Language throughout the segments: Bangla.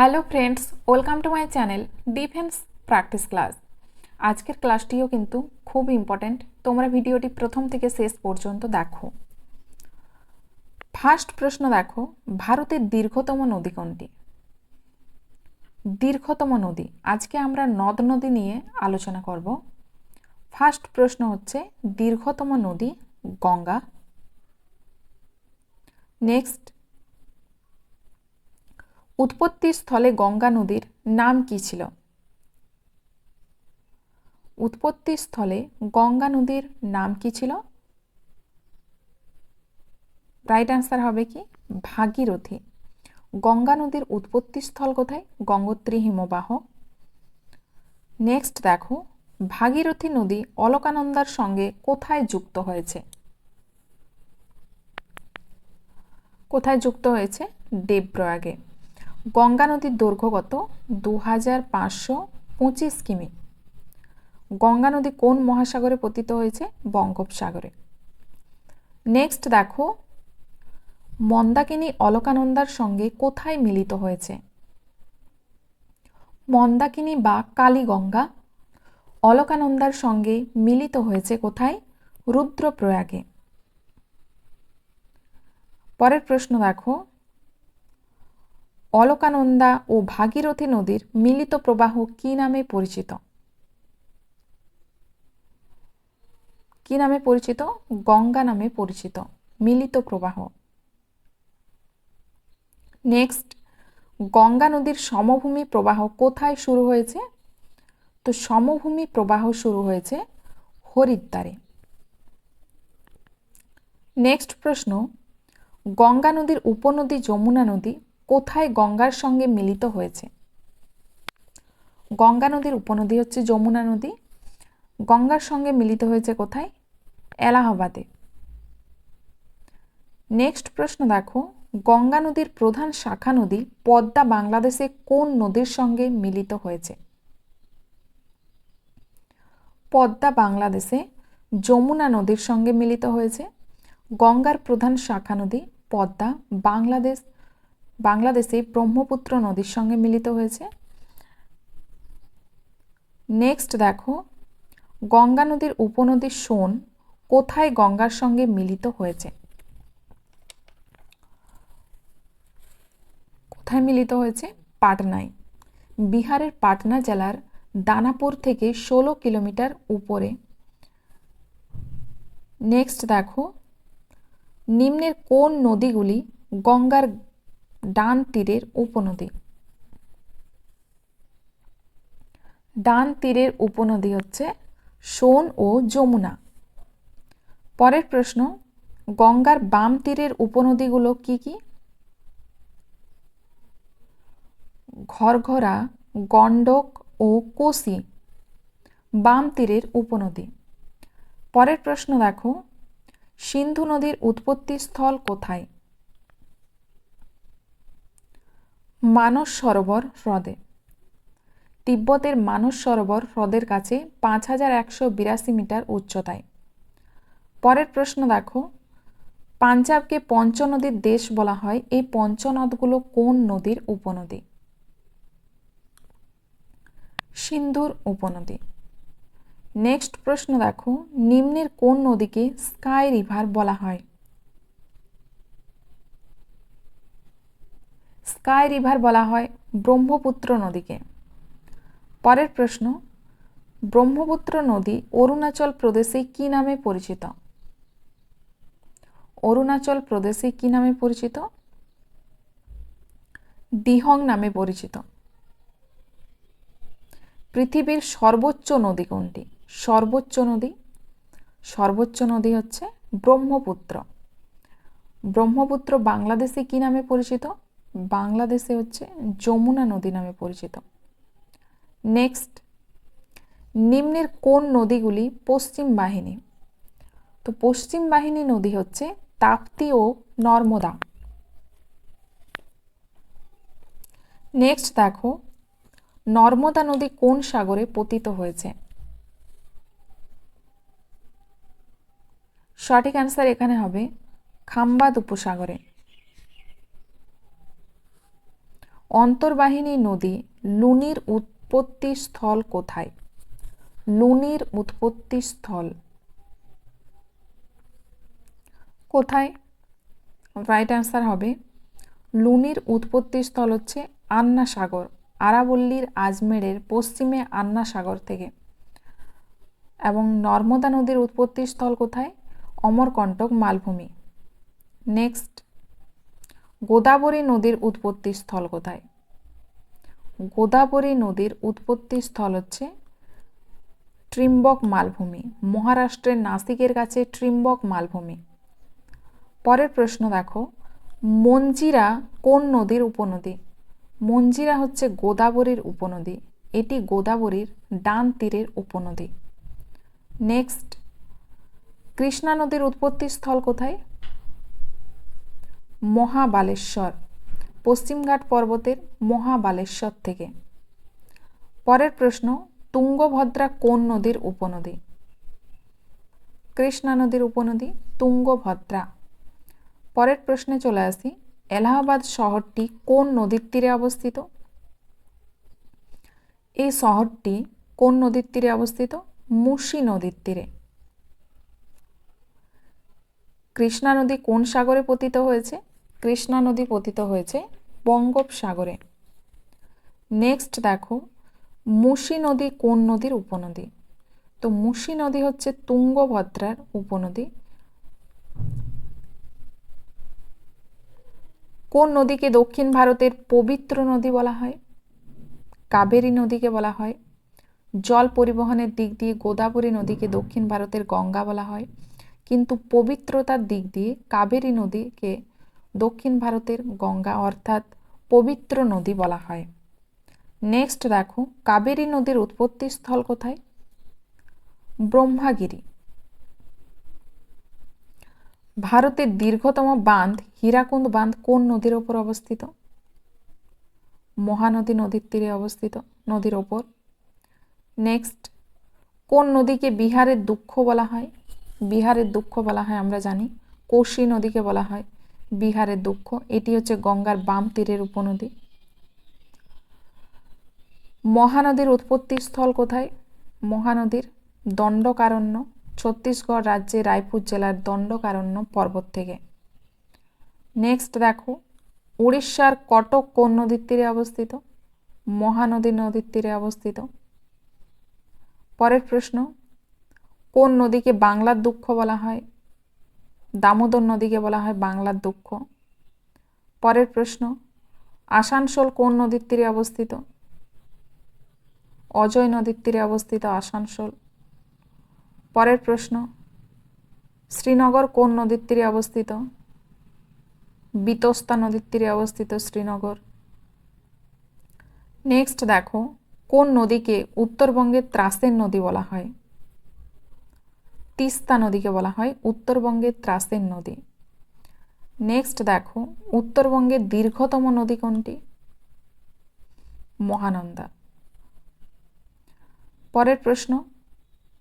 Hello friends welcome to my channel defence practice class আজকের ক্লাসটিও কিন্তু খুব ইম্পর্ট্যান্ট তোমরা ভিডিওটি প্রথম থেকে শেষ পর্যন্ত দেখো। ফার্স্ট প্রশ্ন দেখো, ভারতের দীর্ঘতম নদী কোনটি? দীর্ঘতম নদী, আজকে আমরা নদ নদী নিয়ে আলোচনা করব। ফার্স্ট প্রশ্ন হচ্ছে, দীর্ঘতম নদী গঙ্গা। নেক্সট উৎপত্তি স্থলে গঙ্গা নদীর নাম কি ছিল? উৎপত্তি স্থলে গঙ্গা নদীর নাম কি ছিল? রাইট অ্যান্সার হবে কি? ভাগীরথী। গঙ্গা নদীর উৎপত্তি স্থল কোথায়? গঙ্গোত্রী হিমবাহ। নেক্সট দেখো, ভাগীরথী নদী অলকানন্দার সঙ্গে কোথায় যুক্ত হয়েছে? কোথায় যুক্ত হয়েছে? দেবপ্রয়াগে। গঙ্গা নদীর দৈর্ঘ্য কত? দু হাজার পাঁচশো পঁচিশ কিমি। গঙ্গা নদী কোন মহাসাগরে পতিত হয়েছে? বঙ্গোপসাগরে। নেক্সট দেখো, মন্দাকিনী অলকানন্দার সঙ্গে কোথায় মিলিত হয়েছে? মন্দাকিনী বা কালীগঙ্গা অলকানন্দার সঙ্গে মিলিত হয়েছে কোথায়? রুদ্রপ্রয়াগে। পরের প্রশ্ন দেখো অলকানন্দা ও ভাগীরথী নদীর মিলিত প্রবাহ কি নামে পরিচিত? কি নামে পরিচিত? গঙ্গা নামে পরিচিত। মিলিত প্রবাহ। নেক্সট, গঙ্গা নদীর সমভূমি প্রবাহ কোথায় শুরু হয়েছে? তো সমভূমি প্রবাহ শুরু হয়েছে হরিদ্বারে। নেক্সট প্রশ্ন, গঙ্গা নদীর উপনদী যমুনা নদী কোথায় গঙ্গার সঙ্গে মিলিত হয়েছে? গঙ্গা নদীর উপনদী হচ্ছে যমুনা নদী। গঙ্গার সঙ্গে মিলিত হয়েছে কোথায়? এলাহাবাদে। নেক্সট প্রশ্ন দেখো, গঙ্গা নদীর প্রধান শাখা নদী পদ্মা বাংলাদেশে কোন নদীর সঙ্গে মিলিত হয়েছে? পদ্মা বাংলাদেশে যমুনা নদীর সঙ্গে মিলিত হয়েছে। গঙ্গার প্রধান শাখা নদী পদ্মা বাংলাদেশ। বাংলাদেশে ব্রহ্মপুত্র নদীর সঙ্গে মিলিত হয়েছে। নেক্সট দেখো, গঙ্গা নদীর উপনদী সোন কোথায় গঙ্গার সঙ্গে মিলিত হয়েছে? কোথায় মিলিত হয়েছে? পাটনায়। বিহারের পাটনা জেলার দানাপুর থেকে ষোলো কিলোমিটার উপরে। নেক্সট দেখো, নিম্নের কোন নদীগুলি গঙ্গার ডান তীরের উপনদী। ডান তীরের উপনদী হচ্ছে সোন ও যমুনা। পরের প্রশ্ন, গঙ্গার বাম তীরের উপনদীগুলো কি কি? ঘরঘরা, গণ্ডক ও কোসি, বাম তীরের উপনদী। পরের প্রশ্ন দেখো, সিন্ধু নদীর উৎপত্তি স্থল কোথায়? মানস সরোবর হ্রদে। তিব্বতের মানস সরোবর হ্রদের কাছে পাঁচ হাজার একশো বিরাশি মিটার উচ্চতায়। পরের প্রশ্ন দেখো, পাঞ্জাবকে পঞ্চনদীর দেশ বলা হয়, এই পঞ্চনদগুলো কোন নদীর উপনদী? সিন্ধুর উপনদী। নেক্সট প্রশ্ন দেখো, নিম্নের কোন নদীকে স্কাই রিভার বলা হয়? স্কাই রিভার বলা হয় ব্রহ্মপুত্র নদীকে। পরের প্রশ্ন, ব্রহ্মপুত্র নদী অরুণাচল প্রদেশে কি নামে পরিচিত? অরুণাচল প্রদেশে কি নামে পরিচিত? দিহং নামে পরিচিত। পৃথিবীর সর্বোচ্চ নদী কোনটি? সর্বোচ্চ নদী? সর্বোচ্চ নদী হচ্ছে ব্রহ্মপুত্র। ব্রহ্মপুত্র বাংলাদেশে কি নামে পরিচিত? বাংলাদেশে হচ্ছে যমুনা নদী নামে পরিচিত। নেক্সট নিম্নের কোন নদীগুলি পশ্চিম বাহিনী? তো পশ্চিম বাহিনী নদী হচ্ছে তাপ্তি ও নর্মদা। নেক্সট দেখো, নর্মদা নদী কোন সাগরে পতিত হয়েছে? সঠিক অ্যান্সার এখানে হবে খাম্বাদ উপসাগরে। অন্তর্বাহিনী নদী লুনির উৎপত্তি স্থল কোথায়? লুনির উৎপত্তি স্থল কোথায়? রাইট অ্যান্সার হবে, লুনির উৎপত্তি স্থল হচ্ছে আন্না সাগর আরাবল্লীর আজমেরের পশ্চিমে আন্না সাগর থেকে। এবং নর্মদা নদীর উৎপত্তি স্থল কোথায়? অমরকণ্টক মালভূমি। নেক্সট গোদাবরী নদীর উৎপত্তি স্থল কোথায়? গোদাবরী নদীর উৎপত্তি স্থল হচ্ছে ট্রিম্বক মালভূমি মহারাষ্ট্রের নাসিকের কাছে ট্রিম্বক মালভূমি পরের প্রশ্ন দেখো, মঞ্জিরা কোন নদীর উপনদী? মঞ্জিরা হচ্ছে গোদাবরীর উপনদী। এটি গোদাবরীর ডান তীরের উপনদী। নেক্সট, কৃষ্ণা নদীর উৎপত্তি স্থল কোথায়? মহাবালেশ্বর, পশ্চিমঘাট পর্বতের মহাবালেশ্বর থেকে। পরের প্রশ্ন, তুঙ্গভদ্রা কোন নদীর উপনদী? কৃষ্ণা নদীর উপনদী, তুঙ্গভদ্রা। পরের প্রশ্নে চলে আসি, এলাহাবাদ শহরটি কোন নদীর তীরে অবস্থিত? এই শহরটি কোন নদীর তীরে অবস্থিত? মুসি নদীর তীরে। কৃষ্ণা নদী কোন সাগরে পতিত হয়েছে? কৃষ্ণা নদী পতিত হয়েছে বঙ্গোপসাগরে। নেক্সট দেখো, মুসি নদী কোন নদীর উপনদী? তো মুসি নদী হচ্ছে তুঙ্গভদ্রার উপনদী। কোন নদীকে দক্ষিণ ভারতের পবিত্র নদী বলা হয়? কাবেরী নদীকে বলা হয়। জল পরিবহনের দিক দিয়ে গোদাবরী নদীকে দক্ষিণ ভারতের গঙ্গা বলা হয়। কিন্তু পবিত্রতার দিক দিয়ে কাবেরী নদীকে দক্ষিণ ভারতের গঙ্গা অর্থাৎ পবিত্র নদী বলা হয়। নেক্সট দেখো, কাবেরী নদীর উৎপত্তি স্থল কোথায়? ব্রহ্মাগিরি। ভারতের দীর্ঘতম বাঁধ হীরাকুন্দ বাঁধ কোন নদীর ওপর অবস্থিত? মহানদী নদীর তীরে অবস্থিত, নদীর ওপর। নেক্সট কোন নদীকে বিহারের দুঃখ বলা হয়? বিহারের দুঃখ বলা হয়, আমরা জানি। কোশি নদীকে বলা হয়। বিহারের দুঃখ, এটি হচ্ছে গঙ্গার বাম তীরের উপনদী। মহানদীর উৎপত্তি স্থল কোথায়? মহানদীর দণ্ডকারণ্য, ছত্তিশগড় রাজ্যের রায়পুর জেলার দণ্ডকারণ্য পর্বত থেকে। নেক্সট দেখো, উড়িষ্যার কটক কোন নদীর তীরে অবস্থিত? মহানদী নদীর তীরে অবস্থিত। পরের প্রশ্ন, কোন নদীকে বাংলার দুঃখ বলা হয়? দামোদর নদীকে বলা হয় বাংলার দুঃখ। পরের প্রশ্ন, আসানসোল কোন নদীর তীরে অবস্থিত? অজয় নদীর তীরে অবস্থিত আসানসোল। পরের প্রশ্ন, শ্রীনগর কোন নদীর তীরে অবস্থিত? বিতস্তা নদীর তীরে অবস্থিত শ্রীনগর। নেক্সট দেখো, কোন নদীকে উত্তরবঙ্গের ত্রাসের নদী বলা হয়? তিস্তা নদীকে বলা হয় উত্তরবঙ্গের ত্রাসের নদী। নেক্সট দেখো, উত্তরবঙ্গের দীর্ঘতম নদী কোনটি? মহানন্দা। পরের প্রশ্ন,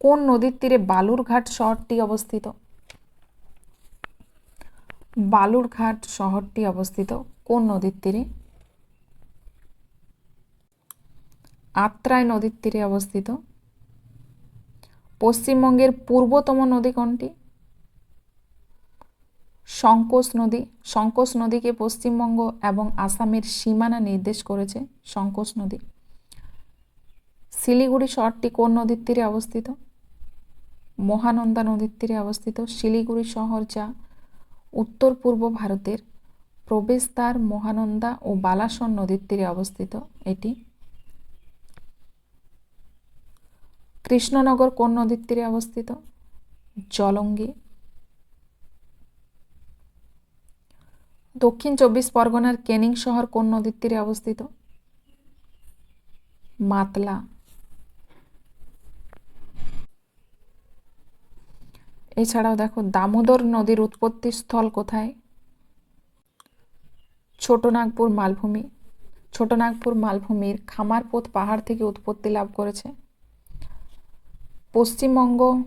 কোন নদীর তীরে বালুরঘাট শহরটি অবস্থিত? বালুরঘাট শহরটি অবস্থিত কোন নদীর তীরে? আত্রাই নদীর তীরে অবস্থিত পশ্চিমবঙ্গের পূর্বতম নদী কোনটি? সংকোচ নদী। সংকোচ নদীকে পশ্চিমবঙ্গ এবং আসামের সীমানা নির্দেশ করেছে সংকোচ নদী। শিলিগুড়ি শহরটি কোন নদীর তীরে অবস্থিত? মহানন্দা নদীর তীরে অবস্থিত। শিলিগুড়ি শহর যা উত্তর পূর্ব ভারতের প্রবেশদ্বার, মহানন্দা ও বালাসন নদীর তীরে অবস্থিত। এটি কৃষ্ণনগর কোন নদীর তীরে অবস্থিত? জলঙ্গি। দক্ষিণ চব্বিশ পরগনার কেনিং শহর কোন নদীর তীরে অবস্থিত? মাতলা। এছাড়াও দেখো, দামোদর নদীর উৎপত্তি স্থল কোথায়? ছোটনাগপুর মালভূমি। ছোটনাগপুর মালভূমির খামারপোত পাহাড় থেকে উৎপত্তি লাভ করেছে। পশ্চিমবঙ্গ,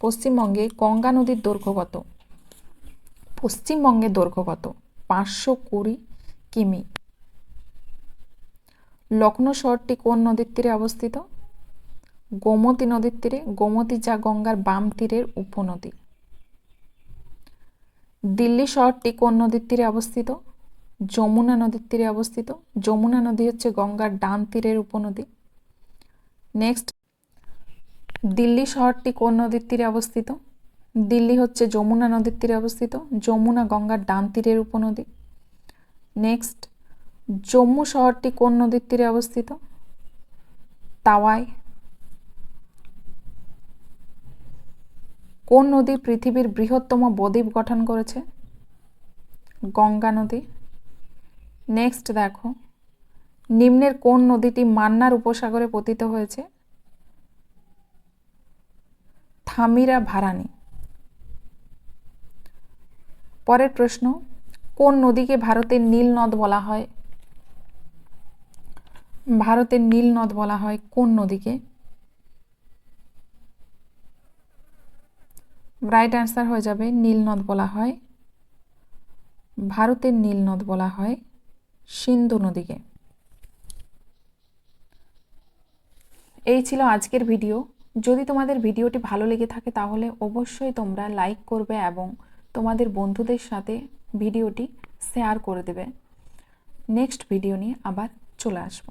পশ্চিমবঙ্গে গঙ্গা নদীর দৈর্ঘ্য কত? পশ্চিমবঙ্গের দৈর্ঘ্য কত? পাঁচশো কুড়ি কিমি। লখনৌ শহরটি কোন নদীর তীরে অবস্থিত? গোমতী নদীর তীরে, গোমতী যা গঙ্গার বাম তীরের উপনদী। দিল্লি শহরটি কোন নদীর তীরে অবস্থিত? যমুনা নদীর তীরে অবস্থিত। যমুনা নদী হচ্ছে গঙ্গার ডান তীরের উপনদী। নেক্সট দিল্লি শহরটি কোন নদীর তীরে অবস্থিত? দিল্লি হচ্ছে যমুনা নদীর তীরে অবস্থিত। যমুনা গঙ্গার ডান তীরের উপনদী। নেক্সট, জম্মু শহরটি কোন নদীর তীরে অবস্থিত? তাওয়াই। কোন নদী পৃথিবীর বৃহত্তম বদ্বীপ গঠন করেছে? গঙ্গা নদী। নেক্সট দেখো, নিম্নের কোন নদীটি মান্নার উপসাগরে পতিত হয়েছে? থামিরা ভারানি। পরের প্রশ্ন, কোন নদীকে ভারতের নীল নদ বলা হয়? ভারতের নীল নদ বলা হয় কোন নদীকে? রাইট অ্যান্সার হয়ে যাবে নীল নদ বলা হয়। ভারতের নীল নদ বলা হয় সিন্ধু নদীকে। এই ছিল আজকের ভিডিও। যদি তোমাদের ভিডিওটি ভালো লেগে থাকে তাহলে অবশ্যই তোমরা লাইক করবে এবং তোমাদের বন্ধুদের সাথে ভিডিওটি শেয়ার করে দেবে। নেক্সট ভিডিও নিয়ে আবার চলে আসব।